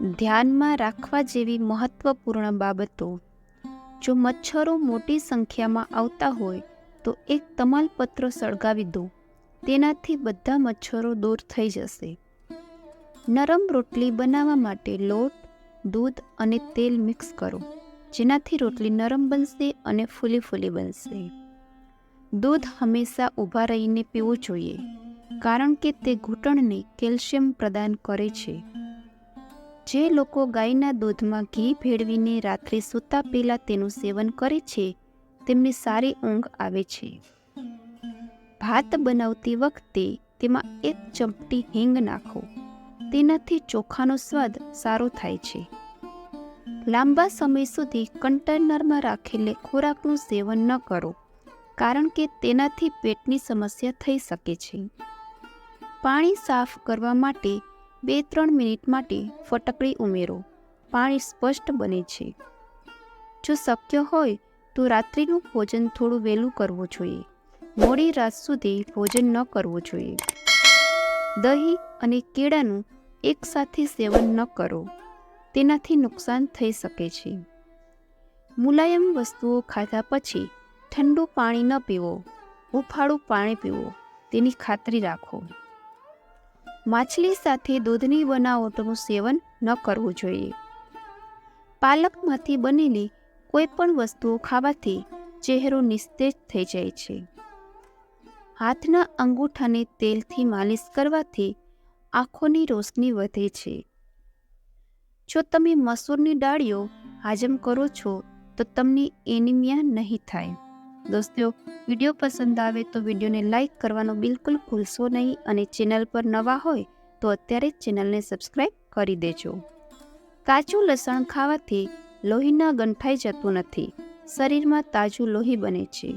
ધ્યાનમાં રાખવા જેવી મહત્વપૂર્ણ બાબતો. જો મચ્છરો મોટી સંખ્યામાં આવતા હોય, તો એક તમાલપત્ર સળગાવી દો. તેનાથી બધા મચ્છરો દૂર થઈ જશે. નરમ રોટલી બનાવવા માટે લોટ, દૂધ અને તેલ મિક્સ કરો, જેનાથી રોટલી નરમ બનશે અને ફૂલી ફૂલી બનશે. દૂધ હંમેશા ઊભા રહીને પીવું જોઈએ, કારણ કે તે ઘૂંટણને કેલ્શિયમ પ્રદાન કરે છે. જે લોકો ગાયના દૂધમાં ઘી ભેળવીને રાત્રે સૂતા પહેલાં તેનું સેવન કરે છે, તેમને સારી ઊંઘ આવે છે. ભાત બનાવતી વખતે તેમાં એક ચમટી હિંગ નાખો. તેનાથી ચોખાનો સ્વાદ સારો થાય છે. લાંબા સમય સુધી કન્ટેનરમાં રાખેલે ખોરાકનું સેવન ન કરો, કારણ કે તેનાથી પેટની સમસ્યા થઈ શકે છે. પાણી સાફ કરવા માટે બે ત્રણ મિનિટ માટે ફટકડી ઉમેરો. પાણી સ્પષ્ટ બને છે. જો શક્ય હોય તો રાત્રિનું ભોજન થોડું વહેલું કરવું જોઈએ. મોડી રાત સુધી ભોજન ન કરવું જોઈએ. દહીં અને કેળાનું એકસાથે સેવન ન કરો. તેનાથી નુકસાન થઈ શકે છે. મુલાયમ વસ્તુઓ ખાધા પછી ઠંડુ પાણી ન પીવો. હુંફાળું પાણી પીવો. તેની ખાતરી રાખો. માછલી સાથે દૂધની બનાવટોનું સેવન ન કરવું જોઈએ. પાલકમાંથી બનેલી કોઈ પણ વસ્તુઓ ખાવાથી ચહેરો નિસ્તેજ થઈ જાય છે. હાથના અંગૂઠાને તેલથી માલિશ કરવાથી આંખોની રોશની વધે છે. જો તમે મસૂરની ડાળીઓ હાજમ કરો છો, તો તમને એનિમિયા નહીં થાય. દોસ્તો, વીડિયો પસંદ આવે તો વિડીયોને લાઇક કરવાનું બિલકુલ ભૂલશો નહીં અને ચેનલ પર નવા હોય તો અત્યારે જ ચેનલને સબસ્ક્રાઈબ કરી દેજો. કાચું લસણ ખાવાથી લોહીના ગંઠાઈ જતું નથી. શરીરમાં તાજું લોહી બને છે.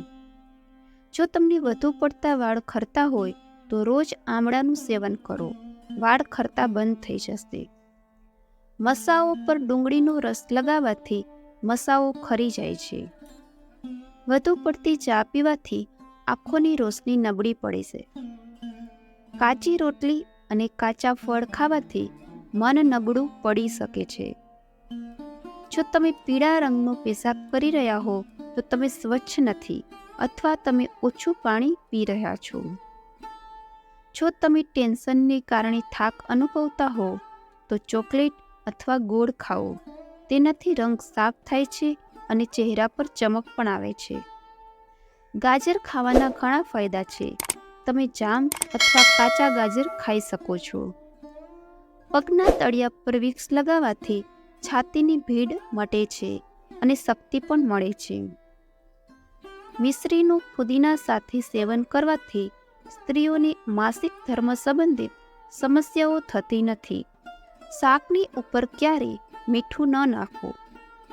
જો તમને વધુ પડતા વાળ ખરતા હોય તો રોજ આમળાનું સેવન કરો. વાળ ખરતા બંધ થઈ જશે. મસાઓ પર ડુંગળીનો રસ લગાવવાથી મસાઓ ખરી જાય છે. વધુ પડતી ચા પીવાથી આંખોની રોશની નબળી પડે છે. કાચી રોટલી અને કાચા ફળ ખાવાથી મન નબળું પડી શકે છે. જો તમે પીળા રંગનો પેશાબ કરી રહ્યા હો, તો તમે સ્વચ્છ નથી અથવા તમે ઓછું પાણી પી રહ્યા છો. જો તમે ટેન્શનને કારણે થાક અનુભવતા હો, તો ચોકલેટ અથવા ગોળ ખાઓ. તેનાથી રંગ સાફ થાય છે અને ચહેરા પર ચમક પણ આવે છે. ગાજર ખાવાના ઘણા ફાયદા છે. તમે જામ અથવા કાચા ગાજર ખાઈ શકો છો. પગના તળિયા પર વિક્સ લગાવવાથી છાતીની ભીડ મટે છે અને શક્તિ પણ મળે છે. મિશ્રીનું ફુદીના સાથે સેવન કરવાથી સ્ત્રીઓને માસિક ધર્મ સંબંધિત સમસ્યાઓ થતી નથી. શાકની ઉપર ક્યારેય મીઠું ન નાખો.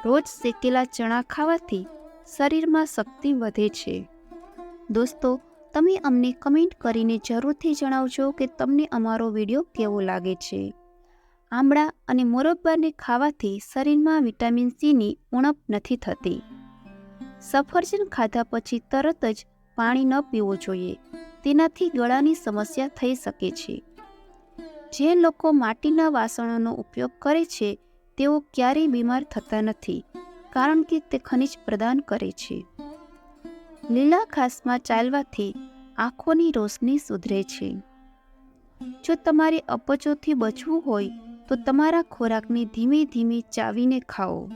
રોજ શેકેલા ચણા ખાવાથી શરીરમાં શક્તિ વધે છે. દોસ્તો, તમે અમને કમેન્ટ કરીને જરૂરથી જણાવજો કે તમને અમારો વીડિયો કેવો લાગે છે. આમળા અને મોરબ્બાને ખાવાથી શરીરમાં વિટામિન સીની ઉણપ નથી થતી. સફરજન ખાધા પછી તરત જ પાણી ન પીવું જોઈએ, તેનાથી ગળાની સમસ્યા થઈ શકે છે. જે લોકો માટીના વાસણોનો ઉપયોગ કરે છે તેઓ ક્યારેય બીમાર થતા નથી, કારણ કે તે ખનિજ પ્રદાન કરે છે. લીલા ઘાસમાં ચાલવાથી આંખોની રોશની સુધરે છે. જો તમારે અપચોથી બચવું હોય, તો તમારા ખોરાકને ધીમે ધીમે ચાવીને ખાઓ.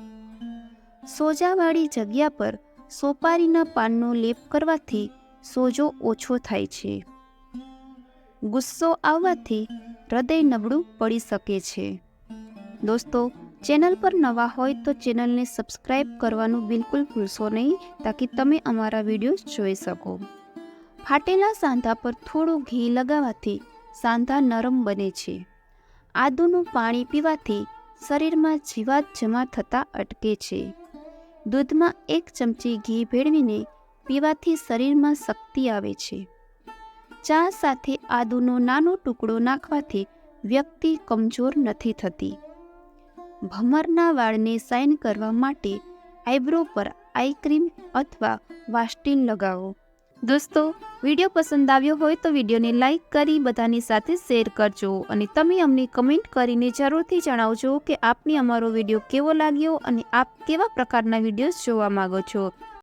સોજાવાળી જગ્યા પર સોપારીના પાનનો લેપ કરવાથી સોજો ઓછો થાય છે. ગુસ્સો આવવાથી હૃદય નબળું પડી શકે છે. દોસ્તો ચેનલ પર નવા હોય તો ચેનલને સબસ્ક્રાઇબ કરવાનું બિલકુલ ભૂલશો નહીં, તાકી તમે અમારા વીડિયો જોઈ શકો. ફાટેલા સાંધા પર થોડું ઘી લગાવવાથી સાંધા નરમ બને છે. આદુનું પાણી પીવાથી શરીરમાં જીવાત જમા થતાં અટકે છે. દૂધમાં એક ચમચી ઘી ભેળવીને પીવાથી શરીરમાં શક્તિ આવે છે. ચા સાથે આદુનો નાનો ટુકડો નાખવાથી વ્યક્તિ કમજોર નથી થતી. ભમરના વાળને સાઇન કરવા માટે આઈબ્રો પર આઈ ક્રીમ અથવા વાસ્ટીન લગાવો. દોસ્તો, વીડિયો પસંદ આવ્યો હોય તો વિડીયોને લાઇક કરી બધાની સાથે શેર કરજો અને તમે અમને કમેન્ટ કરીને જરૂરથી જણાવજો કે આપને અમારો વીડિયો કેવો લાગ્યો અને આપ કેવા પ્રકારના વિડીયોઝ જોવા માંગો છો.